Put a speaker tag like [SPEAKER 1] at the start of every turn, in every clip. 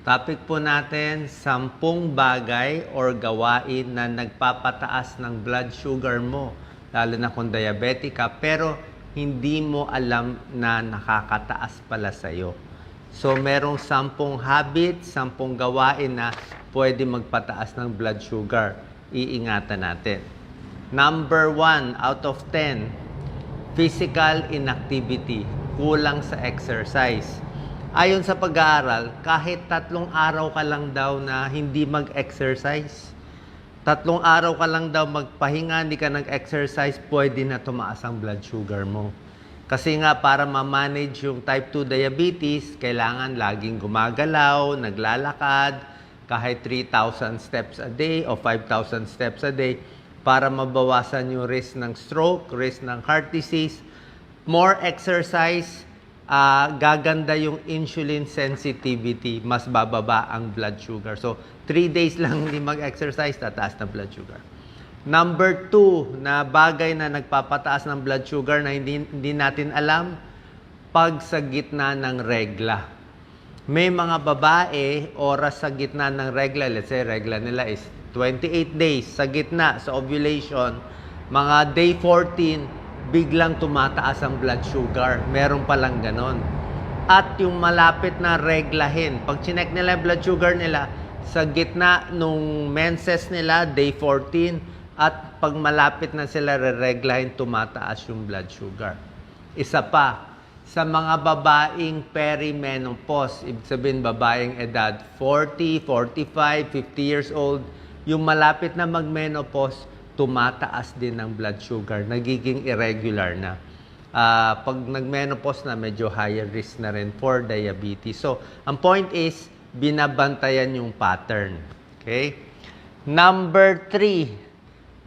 [SPEAKER 1] Topic po natin, sampung bagay or gawain na nagpapataas ng blood sugar mo, lalo na kung diabetic ka, pero hindi mo alam na nakakataas pala sa'yo. So, merong sampung habit, sampung gawain na pwede magpataas ng blood sugar. Iingatan natin. Number one out of 10, physical inactivity, kulang sa exercise. Ayon sa pag-aaral, kahit tatlong araw ka lang daw na hindi mag-exercise, tatlong araw ka lang daw magpahinga, hindi ka nag-exercise, pwede na tumaas ang blood sugar mo. Kasi nga para ma-manage yung type 2 diabetes, kailangan laging gumagalaw, naglalakad, kahit 3,000 steps a day o 5,000 steps a day para mabawasan yung risk ng stroke, risk ng heart disease. More exercise, ah, gaganda yung insulin sensitivity, mas bababa ang blood sugar. So, 3 days lang hindi mag-exercise, tataas na blood sugar. Number two, na bagay na nagpapataas ng blood sugar na hindi, hindi natin alam, pag sa gitna ng regla. May mga babae, oras sa gitna ng regla, let's say regla nila is 28 days sa gitna, sa ovulation, mga day 14, biglang tumataas ang blood sugar. Meron palang ganon. At yung malapit na reglahin, pag chinek nila yung blood sugar nila, sa gitna nung menses nila, day 14, at pag malapit na sila re-reglahin, tumataas yung blood sugar. Isa pa, sa mga babaeng perimenopause, ibig sabihin babaeng edad 40, 45, 50 years old, yung malapit na magmenopause, tumataas din ng blood sugar, nagiging irregular na. Ah, pag nagmenopause na, medyo higher risk na rin for diabetes. So, ang point is, binabantayan yung pattern. Okay? Number three,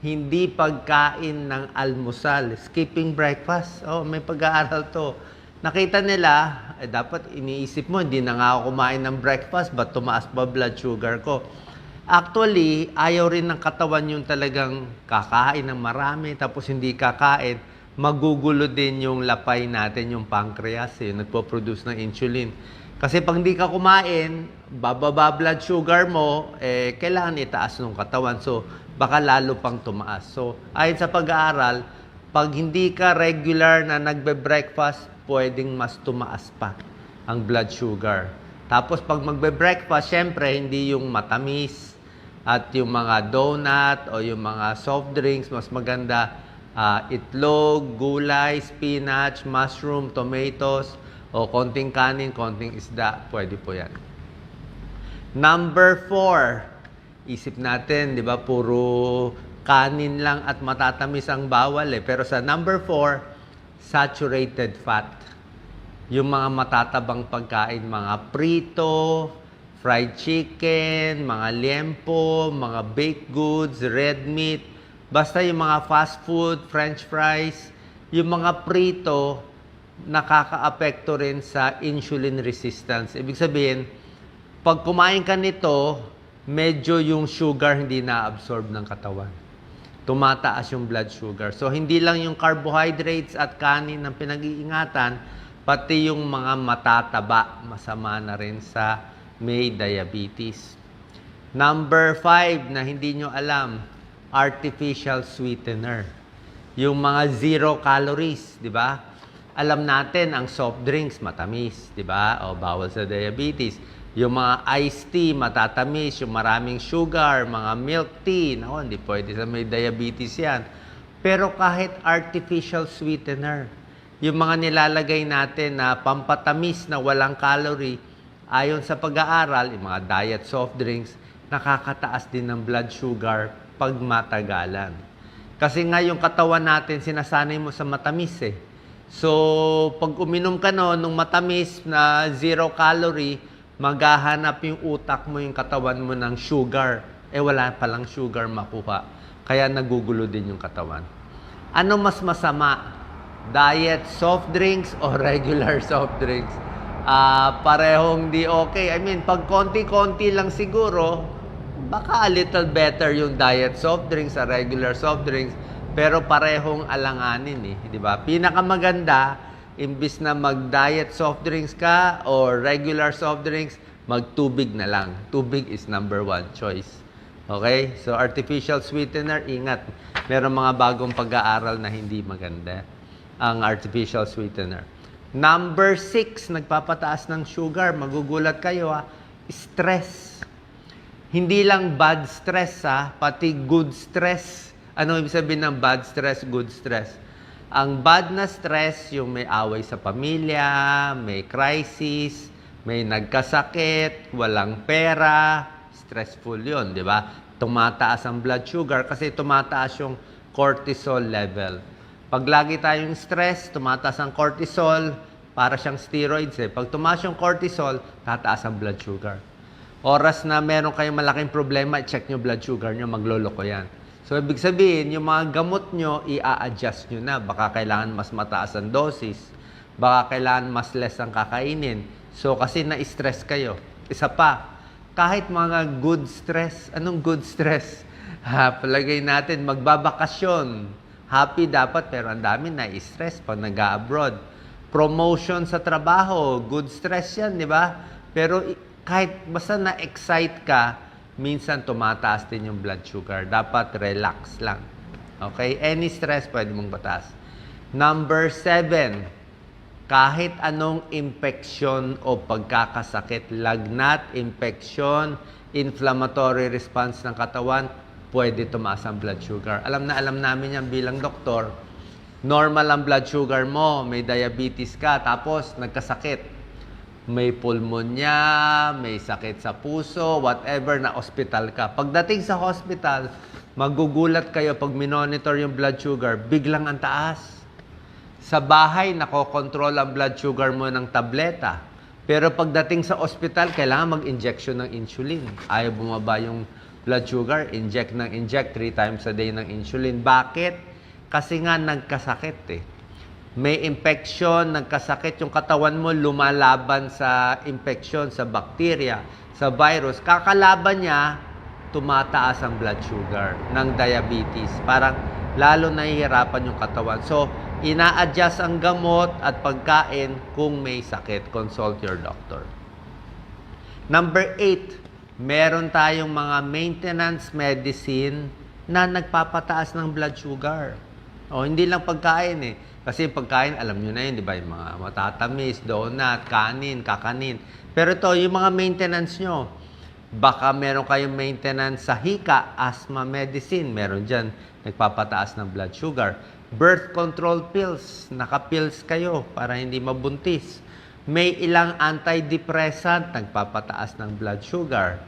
[SPEAKER 1] hindi pagkain ng almusal. Skipping breakfast. Oh, may pag-aaral to. Nakita nila, eh, dapat iniisip mo, hindi na nga ako kumain ng breakfast, ba't tumaas pa blood sugar ko? Actually, ayaw rin ng katawan yung talagang kakain ng marami, tapos hindi kakain, magugulo din yung lapay natin, yung pancreas, eh, nagpo-produce ng insulin. Kasi pag hindi ka kumain, bababa blood sugar mo, eh, kailangan itaas ng katawan. So, baka lalo pang tumaas. So, ayon sa pag-aaral, pag hindi ka regular na nagbe-breakfast, pwedeng mas tumaas pa ang blood sugar. Tapos pag magbe-breakfast, syempre hindi yung matamis at yung mga donut o yung mga soft drinks, mas maganda ah, itlog, gulay, spinach, mushroom, tomatoes, o konting kanin, konting isda, pwede po yan. Number four, isip natin, di ba, puro kanin lang at matatamis ang bawal eh. Pero sa number four, saturated fat. Yung mga matatabang pagkain, mga prito, fried chicken, mga liempo, mga baked goods, red meat, basta yung mga fast food, french fries, yung mga prito, nakaka-apekto rin sa insulin resistance. Ibig sabihin, pag kumain ka nito, medyo yung sugar hindi na-absorb ng katawan. Tumataas yung blood sugar. So, hindi lang yung carbohydrates at kanin ang pinag-iingatan, pati yung mga matataba, masama na rin sa may diabetes. Number five na hindi nyo alam, artificial sweetener. Yung mga zero calories, di ba? Alam natin ang soft drinks matamis, di ba? O bawal sa diabetes. Yung mga iced tea matatamis, yung maraming sugar, mga milk tea, nako, hindi pwede sa may diabetes yan. Pero kahit artificial sweetener, yung mga nilalagay natin na pampatamis na walang calorie, ayon sa pag-aaral, yung mga diet soft drinks, nakakataas din ng blood sugar pag matagalan. Kasi nga yung katawan natin, sinasanay mo sa matamis eh. So, pag uminom ka no, nung matamis na zero calorie, maghahanap yung utak mo, yung katawan mo ng sugar. Eh, wala palang sugar makuha. Kaya nagugulo din yung katawan. Ano mas masama? Diet soft drinks o regular soft drinks? Ah, parehong di okay. I mean, pag konti-konti lang siguro, baka a little better yung diet soft drinks sa regular soft drinks, pero parehong alanganin eh, di ba? Pinakamaganda, imbis na mag-diet soft drinks ka or regular soft drinks, magtubig na lang. Tubig is number one choice. Okay? So, artificial sweetener, ingat. Meron mga bagong pag-aaral na hindi maganda ang artificial sweetener. Number six, nagpapataas ng sugar. Magugulat kayo ha. Stress. Hindi lang bad stress ha, pati good stress. Ano ibig sabihin ng bad stress, good stress? Ang bad na stress, yung may away sa pamilya, may crisis, may nagkasakit, walang pera, stressful yon, di ba? Tumataas ang blood sugar kasi tumataas yung cortisol level. Pag lagi tayong stress, tumataas ang cortisol, para siyang steroids eh. Pag tumaas yung cortisol, tataas ang blood sugar. Oras na meron kayong malaking problema, check nyo blood sugar nyo, magloloko yan. So, ibig sabihin, yung mga gamot nyo, i-adjust nyo na. Baka kailangan mas mataas ang dosis. Baka kailangan mas less ang kakainin. So, kasi na-stress kayo. Isa pa, kahit mga good stress, anong good stress? Ha, palagay natin, magbabakasyon. Happy dapat, pero ang dami na-stress pag nag-abroad. Promotion sa trabaho, good stress yan, di ba? Pero kahit basta na-excite ka, minsan tumataas din yung blood sugar. Dapat relax lang. Okay? Any stress, pwede mong bataas. Number seven, kahit anong infection o pagkakasakit, lagnat, infection, inflammatory response ng katawan, pwede tumaas ang blood sugar. Alam na alam namin yan bilang doktor. Normal ang blood sugar mo, may diabetes ka, tapos nagkasakit may pulmonya, may sakit sa puso, whatever na hospital ka. Pagdating sa hospital, magugulat kayo pag minonitor yung blood sugar, biglang ang taas. Sa bahay, nakokontrol ang blood sugar mo ng tableta. Pero pagdating sa ospital, kailangan mag-injection ng insulin. Ayaw bumaba yung blood sugar, inject ng inject three times a day ng insulin. Bakit? Kasi nga nagkasakit eh may infection, nagkasakit yung katawan mo, lumalaban sa infection, sa bacteria, sa virus. Kakalaban niya, tumataas ang blood sugar ng diabetes. Parang lalo nahihirapan yung katawan. So, ina-adjust ang gamot at pagkain kung may sakit. Consult your doctor. Number eight, meron tayong mga maintenance medicine na nagpapataas ng blood sugar. O, hindi lang pagkain eh. Kasi pagkain, alam nyo na yun, di ba? Yung mga matatamis, donut, kanin, kakanin. Pero ito, yung mga maintenance nyo, baka meron kayong maintenance sa hika, asthma medicine, meron dyan, nagpapataas ng blood sugar. Birth control pills, naka-pills kayo para hindi mabuntis. May ilang antidepressant, nagpapataas ng blood sugar.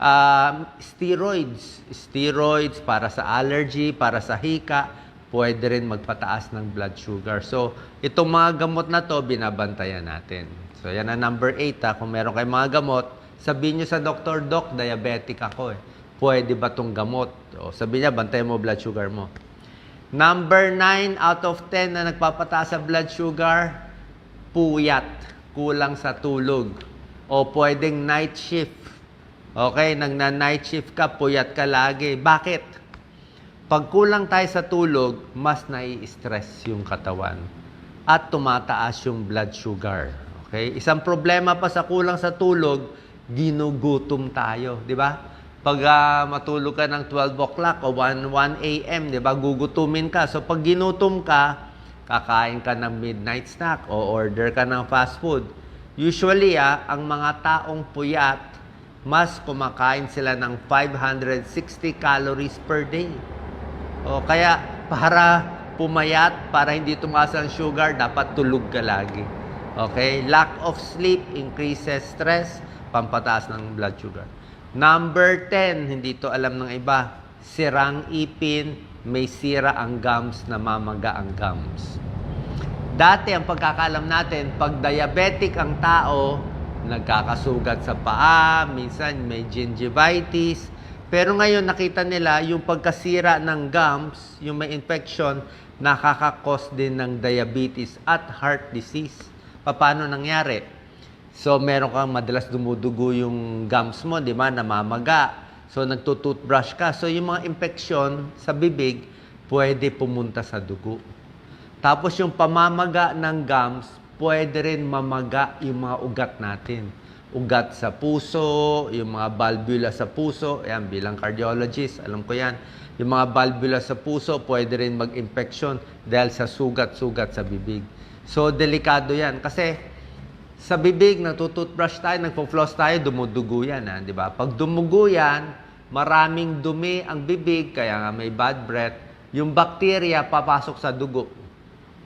[SPEAKER 1] Um, steroids, steroids para sa allergy, para sa hika, pwede rin magpataas ng blood sugar. So, itong mga gamot na to, binabantayan natin. So, yan ang number 8 ha. Kung meron kayong mga gamot, sabihin nyo sa doktor, Doc, diabetic ako eh. Pwede ba tong gamot? O, sabihin niya, bantayan mo blood sugar mo. Number 9 out of 10 na nagpapataas sa blood sugar, puyat, kulang sa tulog. O pwedeng night shift. Okay, nang na-night shift ka, puyat ka lagi. Bakit? Pag kulang tayo sa tulog, mas nai-stress yung katawan at tumataas yung blood sugar. Okay? Isang problema pa sa kulang sa tulog, ginugutom tayo, di ba? Pag ah, matulog ka ng 12 o'clock o 1, 1 a.m., di ba, gugutumin ka. So pag ginutom ka, kakain ka ng midnight snack o order ka ng fast food. Usually, ah, ang mga taong puyat, mas kumakain sila ng 560 calories per day. O kaya para pumayat, para hindi tumaas ang sugar, dapat tulog ka lagi. Okay? Lack of sleep increases stress, pampataas ng blood sugar. Number 10, hindi to alam ng iba, sirang ipin, may sira ang gums, namamaga ang gums. Dati ang pagkakalam natin, pag diabetic ang tao, nagkakasugat sa paa, minsan may gingivitis, pero ngayon nakita nila yung pagkasira ng gums, yung may infection, nakakakos din ng diabetes at heart disease. Paano nangyari? So meron kang madalas dumudugo yung gums mo, di ba? Namamaga. So nagtutoothbrush ka. So yung mga infection sa bibig, pwede pumunta sa dugo. Tapos yung pamamaga ng gums, pwede rin mamaga yung mga ugat natin. Ugat sa puso, yung mga valvula sa puso, yan bilang cardiologist, alam ko yan. Yung mga valvula sa puso, pwede rin mag-infection dahil sa sugat-sugat sa bibig. So, delikado yan. Kasi, sa bibig, nagtututbrush tayo, nagpo-floss tayo, dumudugo yan, ha? di ba? Pag dumugo yan, maraming dumi ang bibig, kaya nga may bad breath, yung bacteria papasok sa dugo.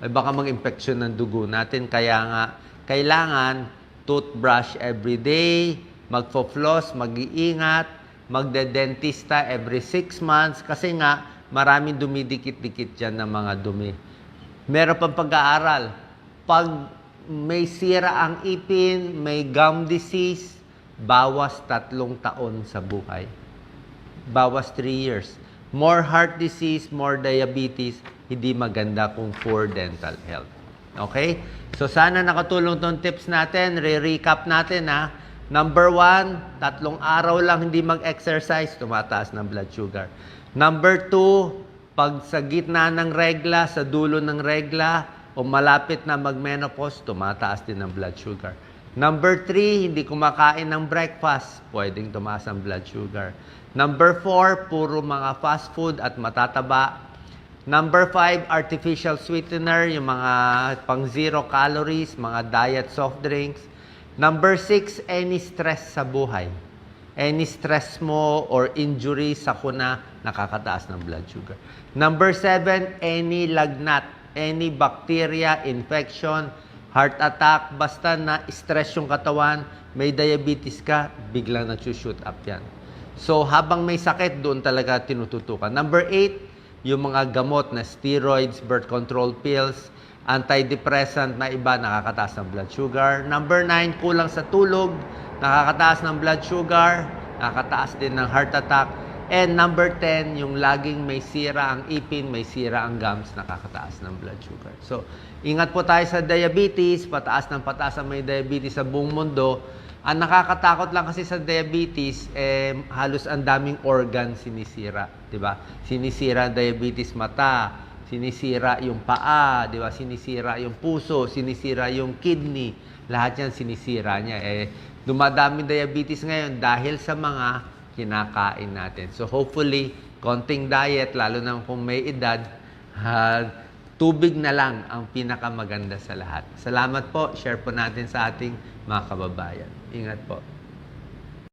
[SPEAKER 1] Ay baka mag-infection ng dugo natin, kaya nga kailangan toothbrush every day, magpo-floss, mag-iingat, magde-dentista every 6 months, kasi nga maraming dumidikit-dikit dyan ng mga dumi. Meron pang pag-aaral. Pag may sira ang ipin, may gum disease, bawas tatlong taon sa buhay. Bawas 3 years. More heart disease, more diabetes, hindi maganda kung poor dental health. Okay? So sana nakatulong tong tips natin. Re-recap natin ha. Number one, tatlong araw lang hindi mag-exercise, tumataas ng blood sugar. Number two, pag sa gitna ng regla, sa dulo ng regla, o malapit na mag-menopause, tumataas din ng blood sugar. Number three, hindi kumakain ng breakfast, pwedeng tumaas ang blood sugar. Number four, puro mga fast food at matataba. Number five, artificial sweetener, yung mga pang zero calories, mga diet soft drinks. Number six, any stress sa buhay. Any stress mo or injury sa kuna, nakakataas ng blood sugar. Number seven, any lagnat, any bacteria, infection, heart attack, basta na stress yung katawan, may diabetes ka, biglang nag-shoot up yan. So, habang may sakit, doon talaga tinututukan. Number eight, yung mga gamot na steroids, birth control pills, antidepressant na iba, nakakataas ng blood sugar. Number nine, kulang sa tulog, nakakataas ng blood sugar, nakakataas din ng heart attack. And number 10, yung laging may sira ang ipin, may sira ang gums, nakakataas ng blood sugar. So, ingat po tayo sa diabetes, pataas ng pataas ang may diabetes sa buong mundo. Ang nakakatakot lang kasi sa diabetes, eh, halos ang daming organ sinisira, 'di ba? Sinisira diabetes mata, sinisira yung paa, 'di ba? Sinisira yung puso, sinisira yung kidney. Lahat 'yan sinisira niya. Eh, dumadami diabetes ngayon dahil sa mga kinakain natin. So hopefully, konting diet, lalo na kung may edad, ah, tubig na lang ang pinakamaganda sa lahat. Salamat po. Share po natin sa ating mga kababayan. Ingat po.